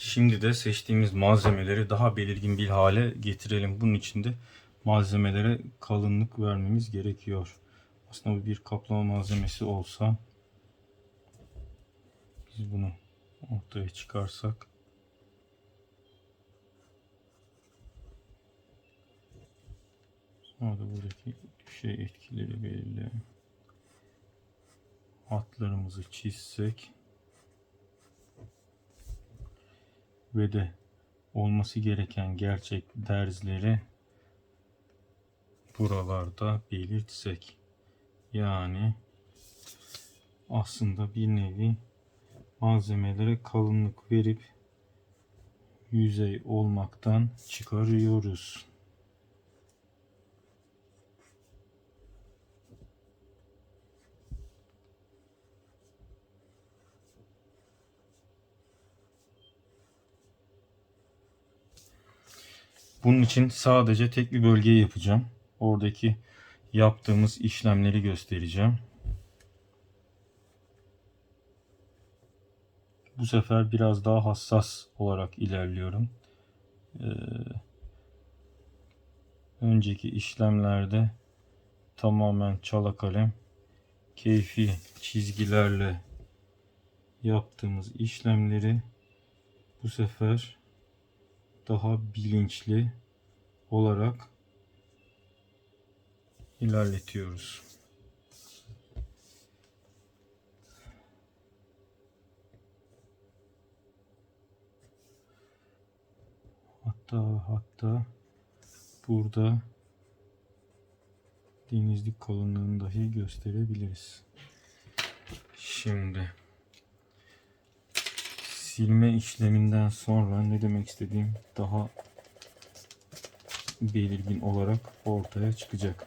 Şimdi de seçtiğimiz malzemeleri daha belirgin bir hale getirelim. Bunun için de malzemelere kalınlık vermemiz gerekiyor. Aslında bu bir kaplama malzemesi olsa biz bunu ortaya çıkarsak sonra da buradaki şey etkileri belirli hatlarımızı çizsek ve de olması gereken gerçek derzleri buralarda belirtsek yani aslında bir nevi malzemelere kalınlık verip yüzey olmaktan çıkarıyoruz. Bunun için sadece tek bir bölgeyi yapacağım. Oradaki yaptığımız işlemleri göstereceğim. Bu sefer biraz daha hassas olarak ilerliyorum. Ee, önceki işlemlerde tamamen çala kalem keyfi çizgilerle yaptığımız işlemleri bu sefer daha bilinçli olarak ilerletiyoruz. Hatta hatta burada denizlik kalınlığını dahi gösterebiliriz. Şimdi silme işleminden sonra ne demek istediğim daha belirgin olarak ortaya çıkacak.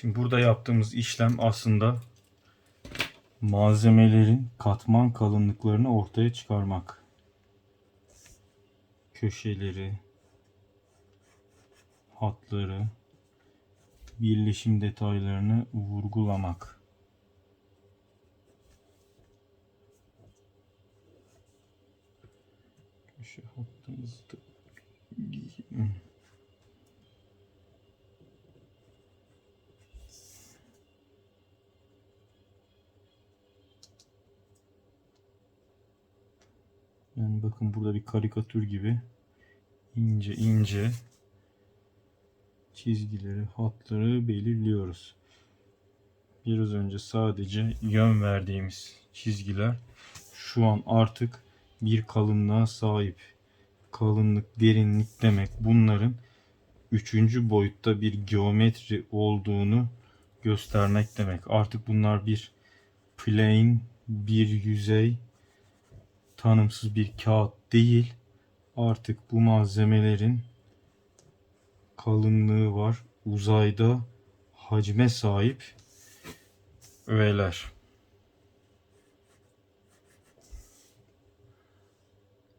Şimdi burada yaptığımız işlem aslında malzemelerin katman kalınlıklarını ortaya çıkarmak. Köşeleri, hatları, birleşim detaylarını vurgulamak. Köşe hattımızı da Yani bakın burada bir karikatür gibi ince ince çizgileri, hatları belirliyoruz. Biraz önce sadece yön verdiğimiz çizgiler şu an artık bir kalınlığa sahip. Kalınlık, derinlik demek bunların üçüncü boyutta bir geometri olduğunu göstermek demek. Artık bunlar bir plane, bir yüzey, tanımsız bir kağıt değil. Artık bu malzemelerin kalınlığı var. Uzayda hacme sahip öğeler.